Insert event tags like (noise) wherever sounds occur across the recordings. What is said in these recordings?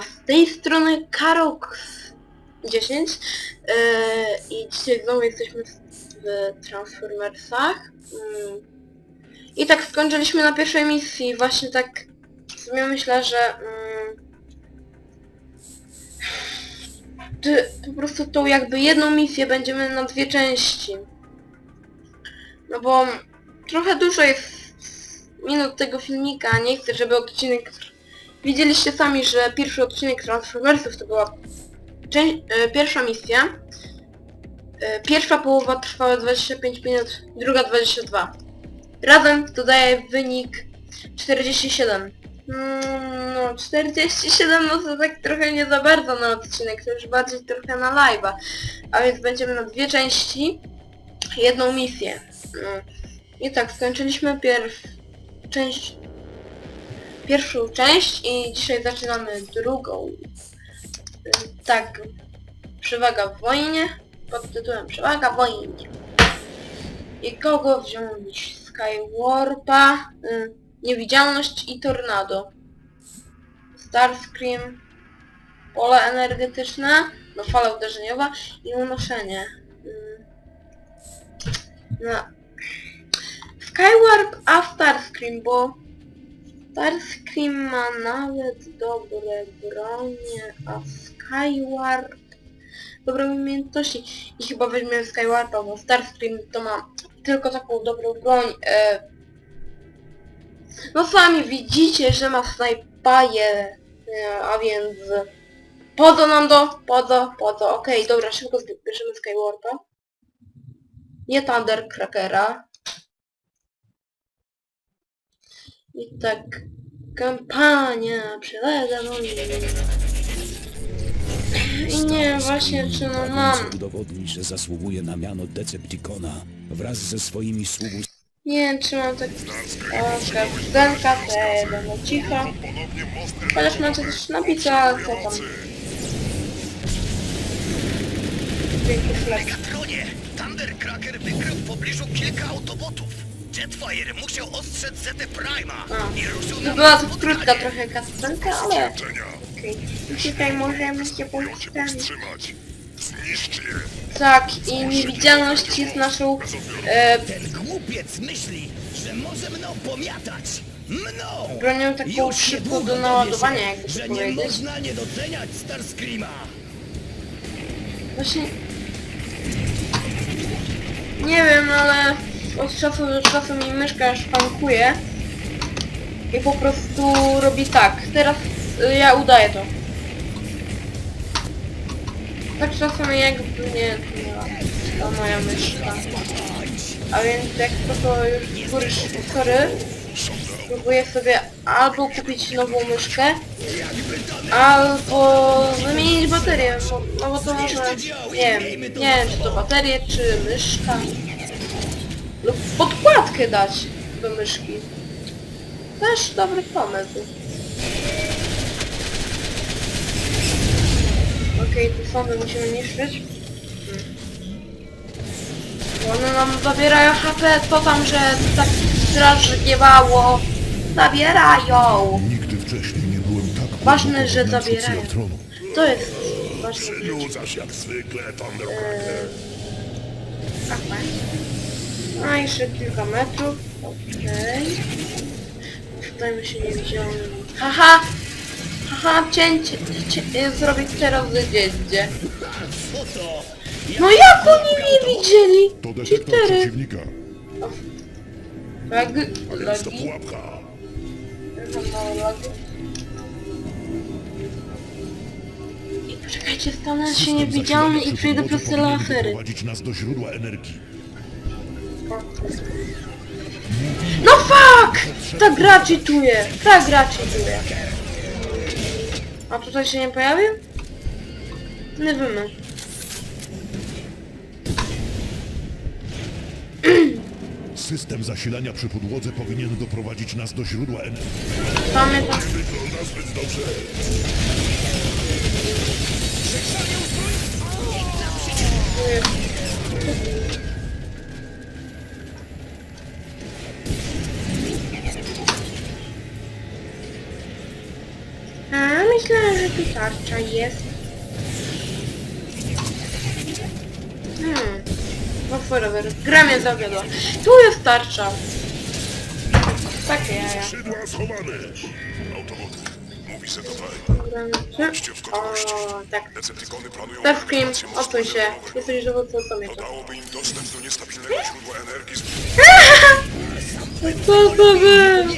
Z tej strony Karox 10 yy, i dzisiaj znowu jesteśmy w, Transformersach. Yy. i tak skończyliśmy na pierwszej misji, właśnie tak sobie myślę, że yy, po prostu tą jakby jedną misję będziemy na dwie części. No bo trochę dużo jest minut tego filmika, nie chcę, żeby odcinek Widzieliście sami, że pierwszy odcinek Transformersów to była czę- e, pierwsza misja. E, pierwsza połowa trwała 25 minut, druga 22. Razem to daje wynik 47. Mm, no 47 no to tak trochę nie za bardzo na odcinek, to już bardziej trochę na live'a. A więc będziemy na dwie części, jedną misję. Mm. I tak, skończyliśmy pierw część pierwszą część i dzisiaj zaczynamy drugą. Tak, przewaga w wojnie, pod tytułem Przewaga w wojnie. I kogo wziąć? Skywarpa, y, Niewidzialność i Tornado. Starscream, pole energetyczne, no fala uderzeniowa i unoszenie. Y, No. Skywarp a Starscream, bo Starscream ma nawet dobre bronie, a Skywarp dobre umiejętności i chyba weźmiemy Skywarpa, bo Starscream to ma tylko taką dobrą broń. E... No sami widzicie, że ma snajpaję, e, a więc podo nam do, podo, podo, okej, dobra, szybko zbierzemy Skywarpa. Nie Thundercrackera. I tak kampania przelega wojny. I nie wiem właśnie czy no mam. udowodnić, że zasługuje na miano Decepticona wraz ze swoimi sługusami. Nie wiem czy mam tak... O, kapitenka, to ja będę cicho. Chociaż mam coś też napisać, co tam. Dzięki chleb. Megatronie! Thundercracker wykrył w pobliżu kilka autobotów. Jetfire musiał ostrzec Prima A. i ruszył To na była to krótka trochę kapitenka, ale... Okej. I tutaj możemy się postawić. powstrzymać. Zniszcz je. Tak, i niewidzialność jest naszą... E, Ten głupiec myśli, że może mną pomiatać. Mną! bronią taką Już szybką niedługo do dowie naładowania, się, jakby że nie powiedzieć. można nie doceniać Starscreama. Właśnie... Nie wiem, ale od czasu do czasu mi myszka już pankuje. I po prostu robi tak. Teraz y, ja udaję to. Tak czasem jakby nie ta moja myszka. A więc jak to to już z góry sorry. Próbuję sobie albo kupić nową myszkę, albo wymienić baterię, bo, no bo to może, nie wiem, nie wiem czy to baterię, czy myszka, lub podkładkę dać do myszki. Też dobry pomysł. Okej, te sądy musimy niszczyć. Bo One nam zabierają HP, to tam, że tak strasznie mało. Zabierają! Nigdy wcześniej nie byłem tak Ważne, że zabierają. To jest ważne. Nudzasz jak zwykle, Thundercracker. Aha. No i jeszcze kilka metrów. Okej. Tutaj my się nie widziałem. Haha! Haha, cięcie, cię, zrobię teraz zdjęcie. No jak oni mnie widzieli? To Cheatery. przeciwnika. Lag, lagi. I poczekajcie, stanę się niewidzialny zasilania i przejdę przez nas do źródła energii. No fuck! Ta gra cheatuje! Ta gra cheatuje! A tutaj się nie pojawił? Nie wiemy. System zasilania przy podłodze powinien doprowadzić nas do źródła energii. Mamy tam... Wygląda zbyt dobrze. Myślałem, że tu tarcza jest. Hmm. No forever. Gra mnie zawiodła. Tu jest tarcza. Takie jaja. Skrzydła schowane. Mówi se tak. O, tak. Decepticony planują organizację się. jądrowego. Jesteś dowódcą, co mnie To to? dałoby im dostęp do niestabilnego źródła energii z (laughs) Co to było?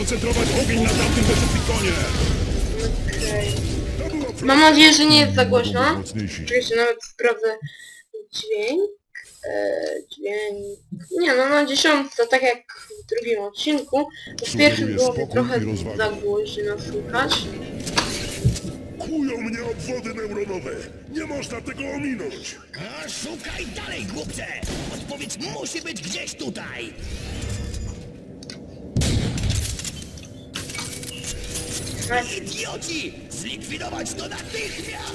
Skoncentrować ogień na tamtym Decepticonie! To było Mam nadzieję, że nie jest za głośno. mocniejsi. Oczywiście nawet sprawdzę dźwięk. E, dźwięk. Nie no, na dziesiątce, tak jak w drugim odcinku. W pierwszym było mi trochę za głośno słychać. Kują mnie obwody neuronowe. Nie można tego ominąć. A szukaj dalej, głupcze! Odpowiedź musi być gdzieś tutaj! Idioci! Zlikwidować to natychmiast!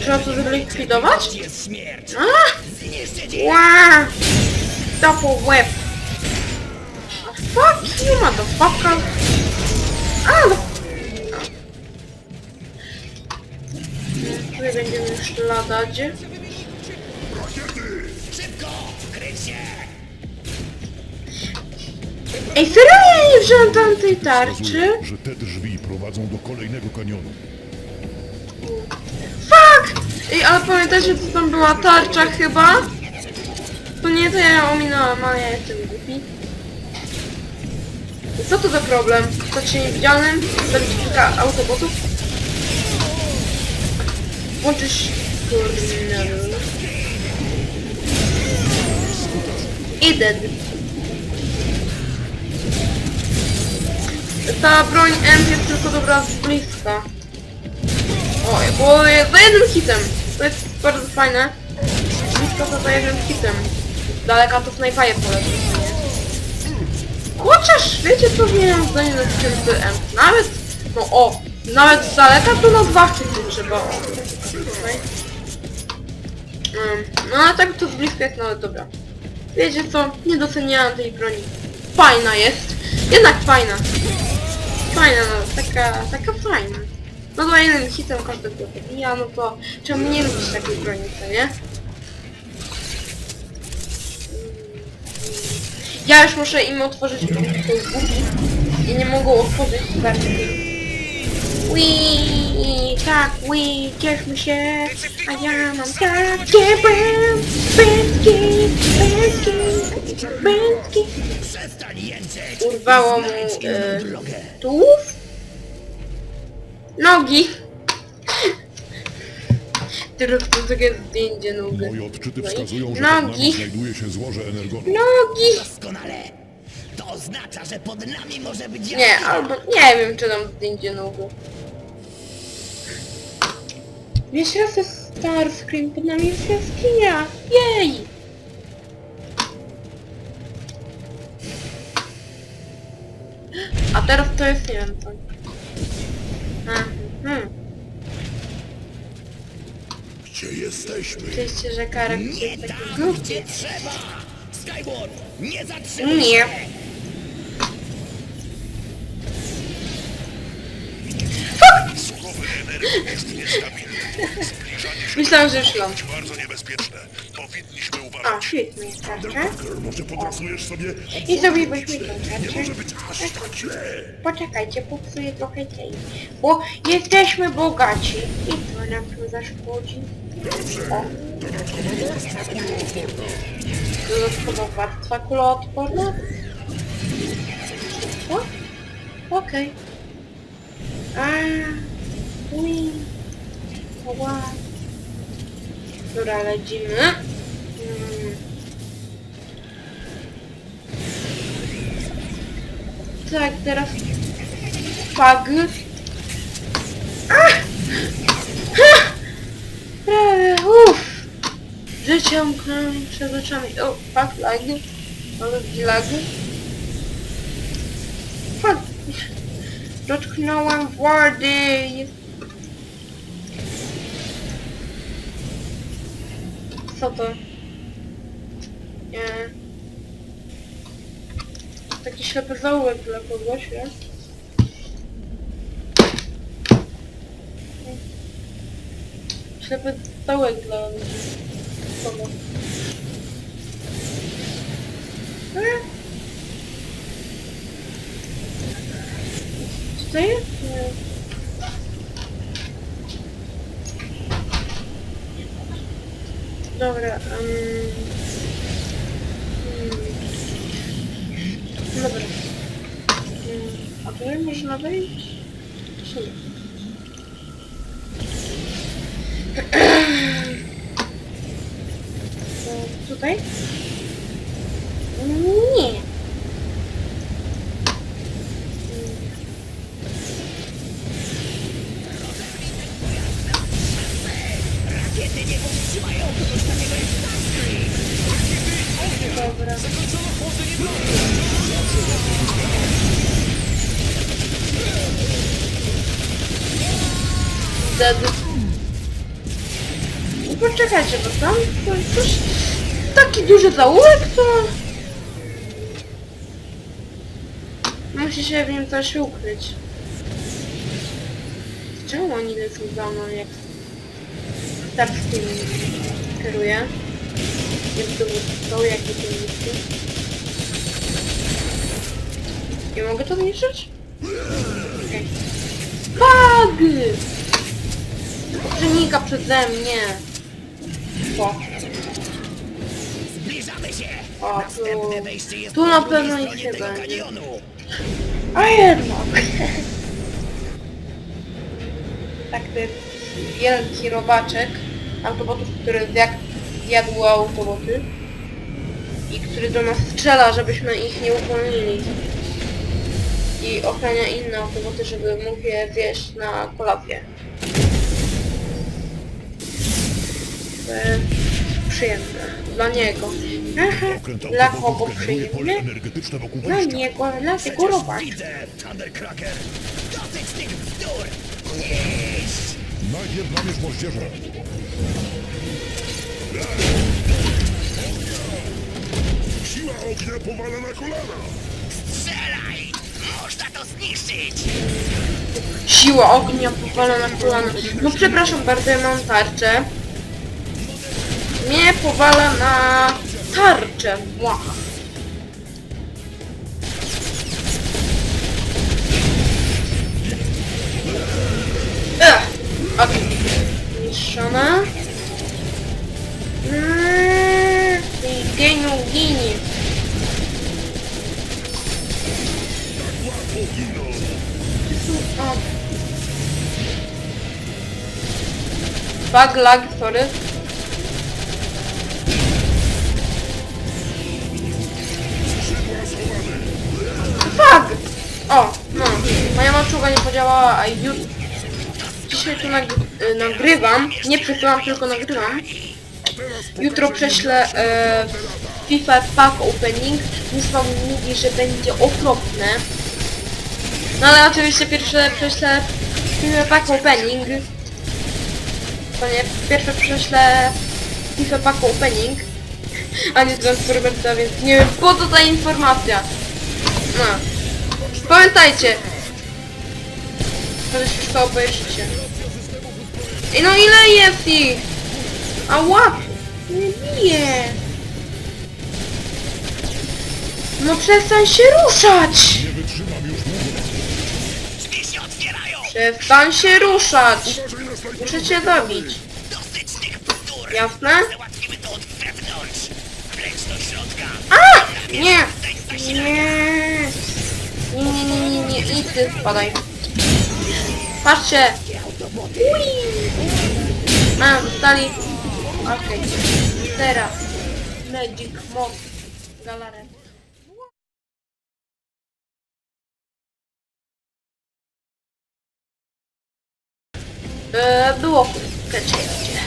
Trzeba to zlikwidować? Jest śmierć! A! Zniszczyć ich! Ła! Topu w łeb! A fuck you, motherfucker! A, no! Tutaj będziemy już ladać. Szybko! Kryć się! Ej, serio ja nie wziąłem tamtej tarczy? Wskazuje, że te drzwi prowadzą do kolejnego kanionu. Fuck! Ej, ale pamiętacie co tam była tarcza chyba? To nie, to ja ją ominąłem, ale ja jestem głupi. Co to za problem? Stać się niewidzialnym? Zabić kilka autobotów? Włączyć turnel. I dead. Ta broń M jest tylko dobra z bliska. O, bo za jednym hitem. To jest bardzo fajne. Blisko to za jednym hitem. Z daleka to snajpaje polecą, nie? Chociaż, wiecie co zmieniam zdanie na tysiące M. Nawet, no o, nawet z daleka to na dwa hity trzeba. Mm, no a tak to z bliska jest nawet dobra. Wiecie co, nie doceniałam tej broni. Fajna jest. Jednak fajna. Fajna, no, taka, taka fajna. No to jednym hitem każdy go pobija, no to czemu nie lubić takiej broni, co nie? Ja już muszę im otworzyć jest głupi i nie mogą otworzyć karty. Wii, tak, Wii, cieszmy się, a ja mam takie bębki, bębki, bębki. Przestań jęczeć! Urwało mu Znajdź inną e, drogę! tułów, nogi. Teraz to takie zdjęcie nóg. Moje odczyty No wskazują, że pod nami nogi, znajduje się złoże energonu. nogi. Doskonale! To oznacza, że pod nami może być Nie, jaskinia. albo nie wiem czy tam zdjęcie nóg. Wiesz, raz jest Starscream, pod nami jest jaskinia. Jej! Teraz to jest nie wiem co. Mhm. Gdzie jesteśmy? Oczywiście, że Karek Nie jest taki głupi. trzeba! Skyward, nie zatrzymuj Nie. jest niestabilny. Myślałem, że już jest bardzo niebezpieczne. Powinniśmy A, uważać. świetnie, tarczę. Parker, może popracujesz sobie I zrobiłeś mi tą Nie tarczę. może być aż tak źle. Poczekajcie, popsuję trochę tej. Bo jesteśmy bogaci. I co nam tu zaszkodzi? O. Dodatkowa warstwa kuloodporna. Dodatkowa warstwa kuloodporna? Co? Okej. A, ui. Ła. Dobra, lecimy. Mm. Tak, teraz... Pag. Ah! Ha! Prawie, uff. Życie umknęło przed oczami. O, fuck, lag. Ale lag. Fuck. Dotknąłem wody. Co to? Nie. taki ślepy zaułek dla kogoś, nie? Ślepy zaułek dla kogo? E? Co to jest? Nie. Dobra, um... Dobra. Mm, A tutaj można wejść? No Poczekajcie, bo tam to coś... Taki duży zaułek to... Musi się w nim coś ukryć. Czemu oni lecą za mną, jak Starskim kieruje? Jest dowódcą, jaki to misji. Nie mogę to zniszczyć? Okej. Bug! Przenika przeze mnie. O, Zbliżamy się! o, tu... Tu na pewno nic nie będzie. A jednak. (laughs) tak, jest wielki robaczek autobotów, który zjadł, zjadł autoboty i który do nas strzela, żebyśmy ich nie uwolnili. I ochrania inne autoboty, żeby mógł je zjeść na kolację. Jest przyjemne. Dla niego. Aha, dla kogo przyjemne? Dla niego, dla tego robaka. Najpierw namierz moździerza. Siła ognia powala na kolana. Strzelaj! Można to zniszczyć! Siła ognia powala na kolana. No przepraszam bardzo, ja mam tarczę. Powala na tarczę. Łacha. Ech! Okej. Zniszczona. Mmm, ty geniu ginie. Bug lag, sorry. Podziałała, a już... Dzisiaj tu nag y, nagrywam. Nie przesyłam, tylko nagrywam. Jutro prześlę e, FIFA Pack Opening. Muszę wam mówi, że będzie okropne. No ale oczywiście pierwsze prześlę FIFA Pack Opening. To nie, pierwsze prześlę FIFA Pack Opening. A nie Transformersa, więc nie wiem po co ta informacja. No. Pamiętajcie. Już wszystko obejrzycie. Ej no ile jest ich? A łap! Nie bije! No przestań się ruszać! Nie wytrzymam już długo. Drzwi się otwierają! Przestań się ruszać! Uważaj na snajperów. Muszę cię zabić. Dosyć tych bzdur! Jasne? Załatwimy to od wewnątrz! Leć do środka! A! Nie! Nie! Nie, nie, nie, nie, nie, idź ty, spadaj. Patrzcie! Ui! A, zostali. Okej. Teraz. Magic Mod. Galaret. Eee, było w Keczecie.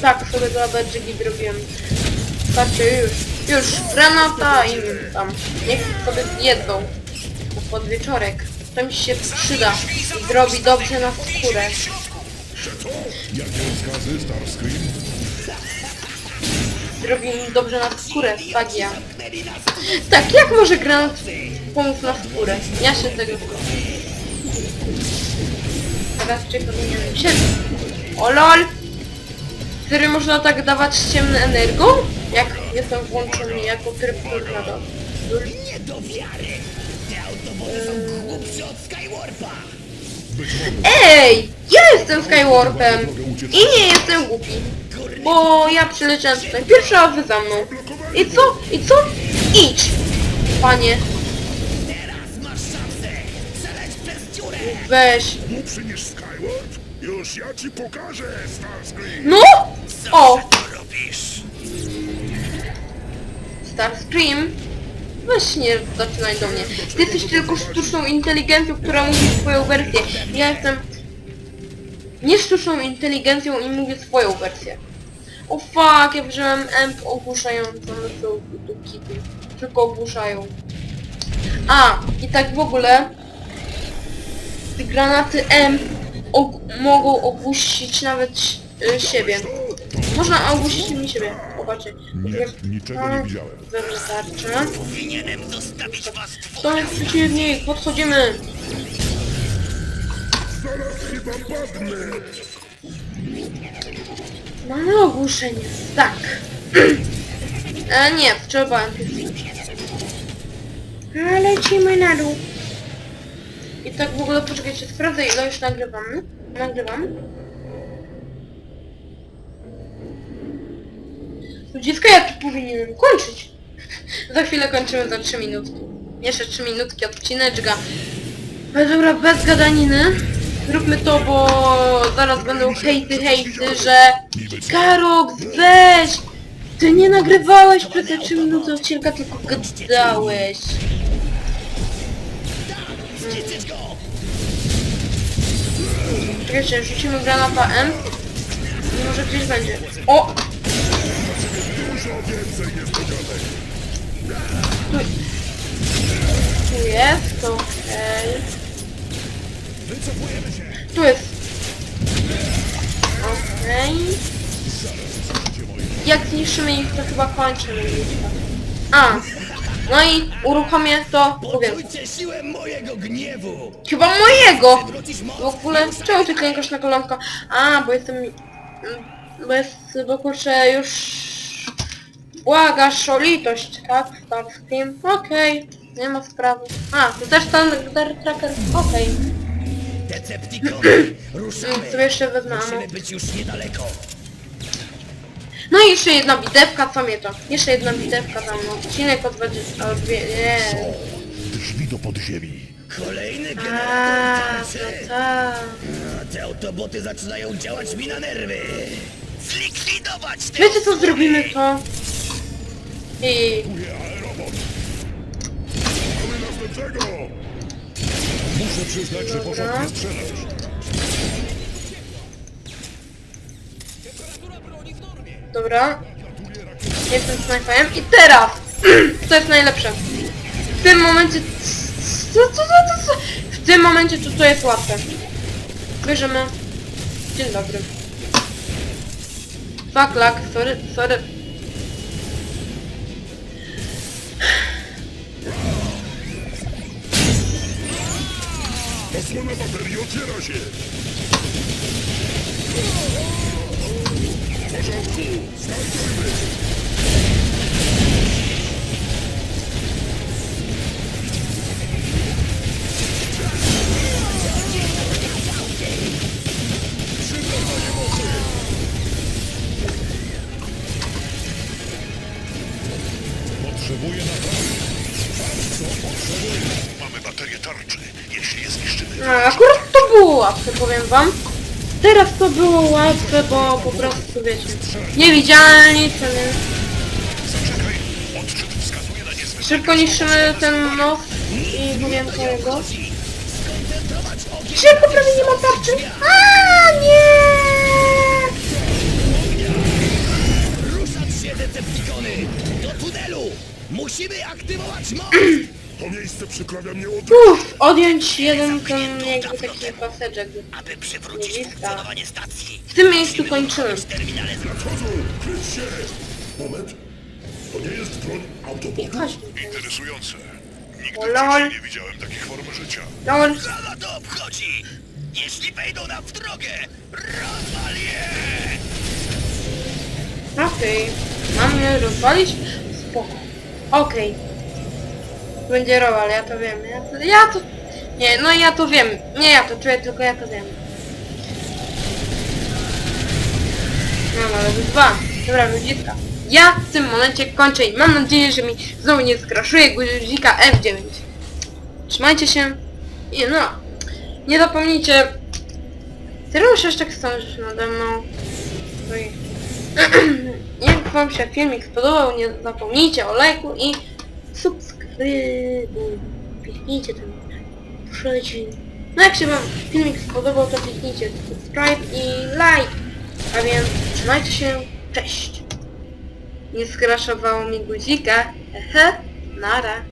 Tak, sobie dla badżyki zrobiłem. Patrzcie, już. Już, granata im tam. Niech sobie jedzą. Na podwieczorek. To mi się przyda. I zrobi dobrze na skórę. Jakie rozkazy, Starscream? Zrobi mi dobrze na skórę, fagia. Tak, jak może granat pomóc na skórę? Ja się tego Teraz czy powinienem się... O lol! Który można tak dawać ciemną energią? Jak jestem włączony jako tryb tornado. Nie do wiary! Te autoboty są głupsze od Skywarpa! Być może Ej! Ja jestem Skywarpem! I nie jestem głupi. Bo ja przyleciałem tutaj pierwsza, a wy za mną. I co? I co? Idź! Panie, weź. Już ja ci pokażę, Starscream! No! O! Robisz? Starscream? Weź nie zaczynaj do mnie. Ty jesteś tylko sztuczną inteligencją, która mówi swoją wersję. Ja jestem nie sztuczną inteligencją i mówię swoją wersję. O fuck, ja wziąłem amp ogłuszającą do, do kitu. Tylko ogłuszają. A, i tak w ogóle te granaty amp og mogą ogłusić nawet y, siebie. Można ogłusić mi siebie. Popatrzcie. Nie, niczego nie widziałem. Wezmę tarczę. Powinienem zostawić was dwóch To jest przeciwnik, podchodzimy. Zaraz chyba padnę! Mamy ogłuszenie. Tak. (clears throat) e, nie, trzeba A lecimy na dół. I tak w ogóle poczekajcie, sprawdzę ile już nagrywam. Nagrywam. Ludziska, ja tu powinienem kończyć. (laughs) za chwilę kończymy za 3 minutki. Jeszcze 3 minutki odcineczka. Ale dobra, bez gadaniny. Zróbmy to, bo zaraz będą hejty, hejty, że... Karok, weź! Ty nie nagrywałeś przez te 3 minuty odcinka, tylko gadałeś. Zniszczyć go! Czekajcie, rzucimy granata M. I może gdzieś będzie. O! Niespodzianek! Tu jest, to okej. Tu jest. Okej. Jak zniszczymy ich, to chyba kończymy. A. No i uruchomię to, powiem. Poczujcie siłę mojego gniewu! Chyba mojego! Moc! W ogóle, czemu ty klękasz na kolanka? A, bo jestem... mm, Bo jest, bo kurczę, już... Błagasz o litość, tak? Tak, z tym. Okej, nie ma sprawy. A, to też standard tracker? Okej. Decepticony! Ruszamy! (clears throat) Sobie jeszcze wezmę ammo. Musimy być już niedaleko! No i jeszcze jedna bitewka, co mnie to? Jeszcze jedna bitewka tam. Odcinek o 20... O dwie... Nie. Drzwi do podziemi. Kolejny A, generator no tarczy! tak. A te autoboty zaczynają działać mi na nerwy! Zlikwidować te Wiecie co, zrobimy to? I... Mamy! Muszę przyznać, że Dobra. porządnie strzelasz. Dobra. Jestem snajperem i teraz! (clears throat) To jest najlepsze. W tym momencie... Co, co, co, co? W tym momencie to, to jest łatwe. Bierzemy... Dzień dobry. Fuck luck, sorry, sorry. Osłona baterii otwiera się! Porządku! Startujmy! Przygotowanie mocy! Potrzebuję naprawy! Co potrzebuję? Mamy baterię tarczy. Jeśli je zniszczymy, No, akurat to było łatwe, powiem wam. Teraz to było łatwe, bo po prostu wiecie. Nie? Wskazuje na niezwykle... Szybko niszczymy ten most i. Skoncentrować ogień! Szybko, prawie nie mam tarczy. A nie! Do tunelu! Musimy aktywować moc! (clears throat) To miejsce przyprawia mnie od... Uff, odjąć jeden ten jakby taki paseczek. Aby przywrócić funkcjonowanie stacji. W tym miejscu kończymy. W terminale z Nadchodzą! Kryć się! Moment. To nie jest broń autobotu? Chodź. Interesujące. Nigdy O, lol. nie widziałem takich form życia. Lol. Kogo to obchodzi? Jeśli wejdą nam w drogę, rozwal je! Okej. Mam je rozwalić? Spoko. Okej. Będzie rował, ja to wiem. Ja to, ja to... Nie, no ja to wiem. Nie ja to czuję, tylko ja to wiem. No, ale dwa. Dobra, ludziska. Ja w tym momencie kończę i mam nadzieję, że mi znowu nie skraszuje guzika F9. Trzymajcie się. I no. Nie zapomnijcie... Ty robisz jeszcze stążysz nade mną. (clears throat) Jak wam się filmik spodobał, nie zapomnijcie o lajku i subskrybuj. Kliknijcie ten przycisk. No jak się wam filmik spodobał, to kliknijcie subscribe i like. A więc trzymajcie się, cześć. Nie skraszowało mi guzika. Ehe, nara.